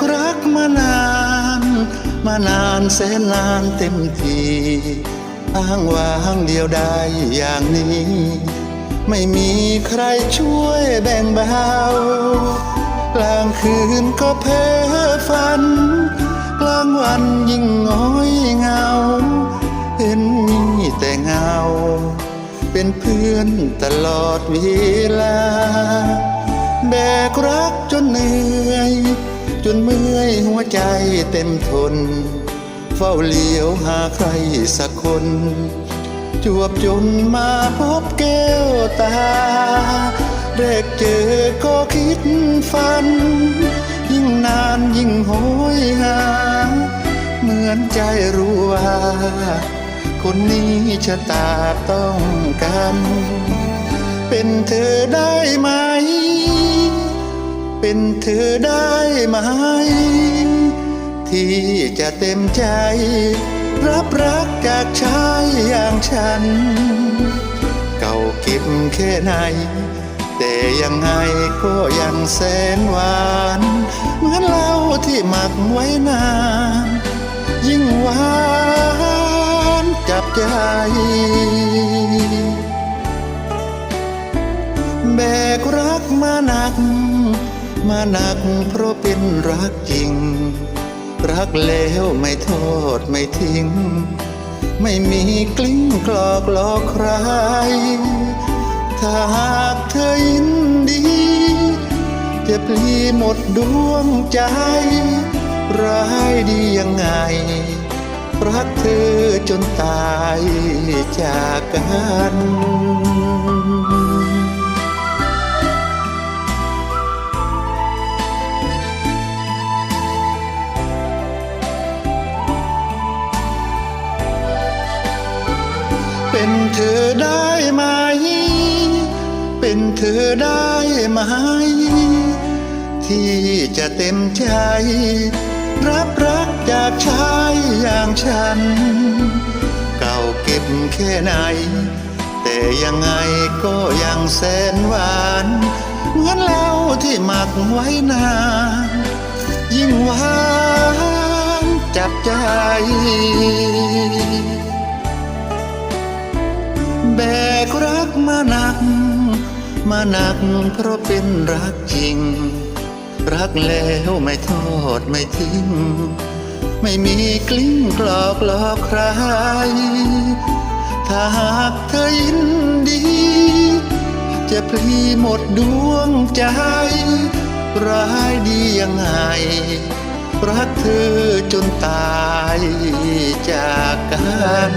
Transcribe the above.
กรักมานาน มานานแสนนานเต็มทีอ้างว้างเดียวได้อย่างนี้ ไม่มีใครช่วยแบ่งเบากลางคืนก็เพ้อฝัน กลางวันยิ่งง้อยเหงา เห็นมีแต่เงา เป็นเพื่อนตลอดเวลา แบกรักจนเหนื่อย จนเมื่อยหัวใจเต็มทน เฝ้าเลี้ยวหาใครสักคน จวบจนมาพบแก้วตาแรกเจอก็คิดฝัน ยิ่งนานยิ่งโหยหา เหมือนใจรู้ว่า คนนี้ชะตาต้องกันเป็นเธอได้ไหม เป็นเธอได้ไหม ที่จะเต็มใจ รับรักจากชายอย่างฉัน เก่าเก็บแค่ไหน แต่ยังไงก็ยังแสนหวาน เหมือนเหล้าที่หมักไว้นาน ยิ่งหวานจับใจแบกรักมาหนัก มาหนักเพราะเป็นรักจริง รักแล้วไม่โทษไม่ทิ้ง ไม่มีกลิ้งกลอกหลอกใคร ถ้าหากเธอยินดี จะพลีหมดดวงใจ ร้ายดียังไง รักเธอจนตายจากกัน เป็นเธอได้ไหม เป็นเธอได้ไหม ที่จะเต็มใจ รับรักจากชายอย่างฉัน เก่าเก็บแค่ไหน แต่ยังไงก็ยังแสนหวานเหมือนเหล้าที่หมักไว้นานยิ่งหวานจับใจ แบกรักมาหนัก มาหนักเพราะเป็นรักจริง รักแล้วไม่ทอดไม่ทิ้ง ไม่มีกลิ้งกลอกหลอกใคร ถ้าหากเธอยินดี จะพลีหมดดวงใจ ร้ายดียังไง รักเธอจนตายจากกัน